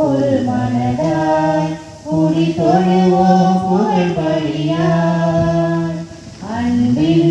ஒரு மனதாய் குடி தொழுவோம் புகழ் பழியார் அன்பின்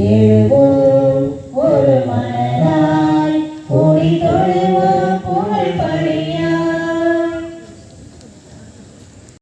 there